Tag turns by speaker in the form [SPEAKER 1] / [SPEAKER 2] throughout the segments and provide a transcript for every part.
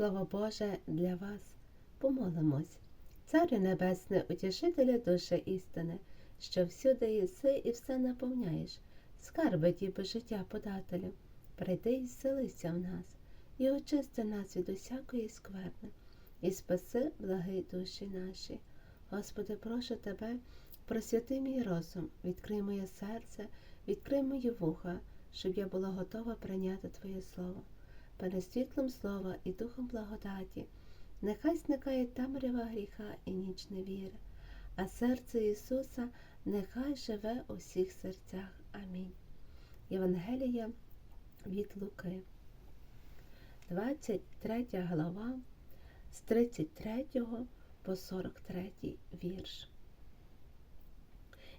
[SPEAKER 1] Слово Боже для вас. Помолимось. Царю Небесне, утішителя душі істини, що всюди єси і все наповняєш, скарби діби життя подателю, прийди і зселися в нас, і очисти нас від усякої скверни, і спаси благий душі наші. Господи, прошу Тебе, просвяти мій розум, відкрий моє серце, відкрий мої вуха, щоб я була готова прийняти Твоє Слово. Перед світлом слова і духом благодаті, нехай зникає темрява гріха і ніч невіри, а серце Ісуса нехай живе у всіх серцях. Амінь. Євангелія від Луки, 23 глава, з 33 по 43 вірш.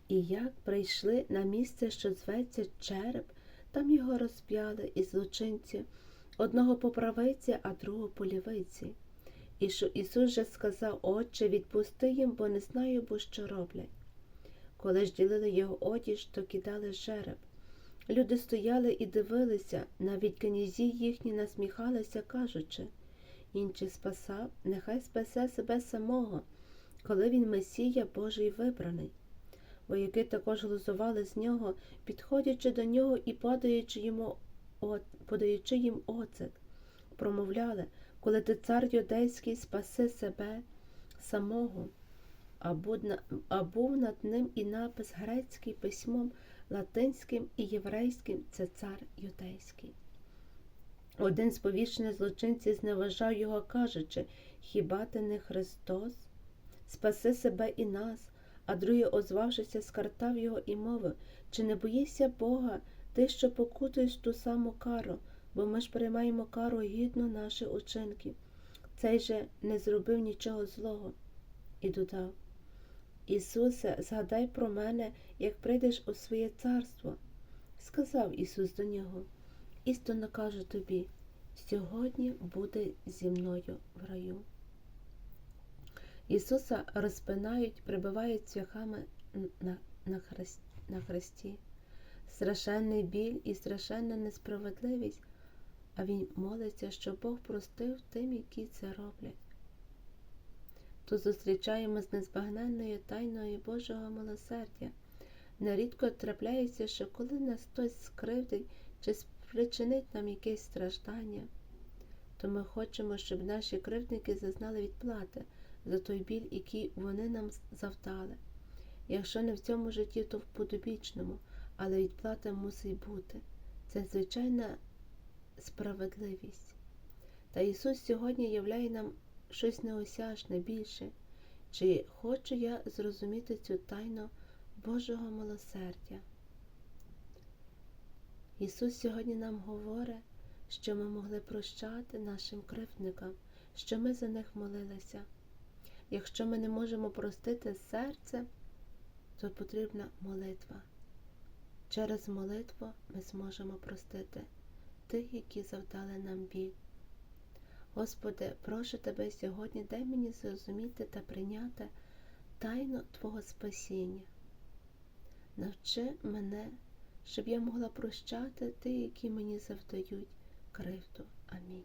[SPEAKER 1] І як прийшли на місце, що зветься череп, там його розп'яли і злочинці, одного по правиці, а другого по лівиці. І що Ісус же сказав, Отче, відпусти їм, бо не знаю, бо що роблять. Коли ж ділили його одіж, то кидали жереб. Люди стояли і дивилися, навіть князі їхні насміхалися, кажучи, інший спасав, нехай спасе себе самого, коли він Месія Божий вибраний. Вояки також глузували з нього, підходячи до нього і подаючи йому подаючи їм оцет, промовляли, коли ти цар юдейський спаси себе самого, а був над ним і напис грецький письмом латинським і єврейським це цар юдейський. Один з повішених злочинців зневажав його, кажучи, хіба ти не Христос? Спаси себе і нас, а другий, озвавшися, скартав його і мовив, чи не боїшся Бога, ти, що покутуєш ту саму кару, бо ми ж приймаємо кару гідно наших учинків. Цей же не зробив нічого злого. І додав Ісусе, згадай про мене, як прийдеш у своє царство. Сказав Ісус до нього, істинно кажу тобі, сьогодні буде зі мною в раю. Ісуса розпинають, прибивають цвяхами на, на, хрест, на хресті страшенний біль і страшенна несправедливість, а він молиться, щоб Бог простив тим, які це роблять. Тут зустрічаємо з незбагненною тайною Божого милосердя. Нерідко трапляється, що коли нас хтось скривдить чи спричинить нам якесь страждання, то ми хочемо, щоб наші кривдники зазнали відплати за той біль, який вони нам завдали. Якщо не в цьому житті, то в подобічному але відплата мусить бути. Це звичайна справедливість. Та Ісус сьогодні являє нам щось неосяжне більше, чи хочу я зрозуміти цю тайну Божого милосердя. Ісус сьогодні нам говорить, що ми могли прощати нашим кривдникам, що ми за них молилися. Якщо ми не можемо простити серце, то потрібна молитва. Через молитву ми зможемо простити тих, які завдали нам біль. Господи, прошу Тебе сьогодні, дай мені зрозуміти та прийняти тайну Твого спасіння. Навчи мене, щоб я могла прощати тих, які мені завдають кривду. Амінь.